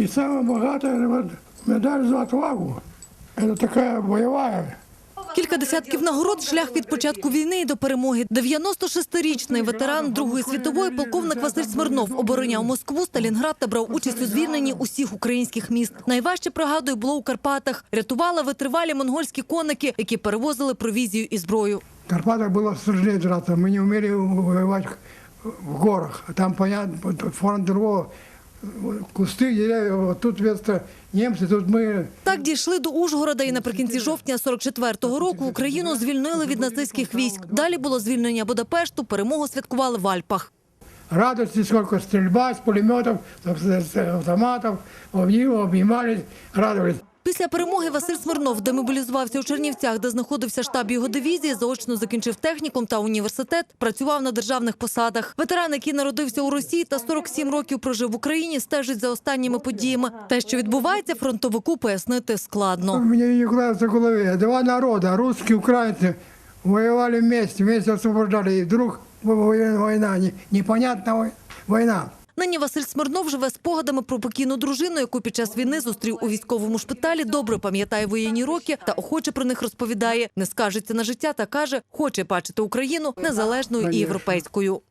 И самая богатая вот, медаль за отвагу. Это такая боевая. Кілька десятків нагород шлях від початку війни і до перемоги. 96-річний ветеран Другої світової полковник Василь Смирнов обороняв Москву, Сталінград та брав участь у звільненні усіх українських міст. Найважче пригадую було у Карпатах. Рятували витривалі монгольські коники, які перевозили провізію і зброю. В Карпатах было сложнее драться. Мы не умели воевать в горах. А Там, понятно, фронт другого. Кусты, деревья. Вот тут вместо немцы, тут мы Так дійшли до Ужгорода і наприкінці жовтня 44-го року Україну звільнили від нацистських військ. Далі було звільнення Будапешту, перемогу святкували в Альпах. радости, сколько стрельба с пулеметов, с с автоматов. Після перемоги Василь Смирнов демобілізувався у Чернівцях, де знаходився штаб його дивізії, заочно закінчив технікум та університет, працював на державних посадах. Ветеран, який народився у Росії та 47 років прожив в Україні, стежить за останніми подіями. Те, що відбувається, фронтовику пояснити складно. Мне не укладывается в голове. Два народа, русские, украинцы, воевали вместе, вместе освобождали. И вдруг не- непонятная вой- война. Нині Василь Смирнов живе спогадами про покійну дружину, яку під час війни зустрів у військовому шпиталі. Добре пам'ятає воєнні роки та охоче про них розповідає. Не скажеться на життя та каже, хоче бачити Україну незалежною і європейською.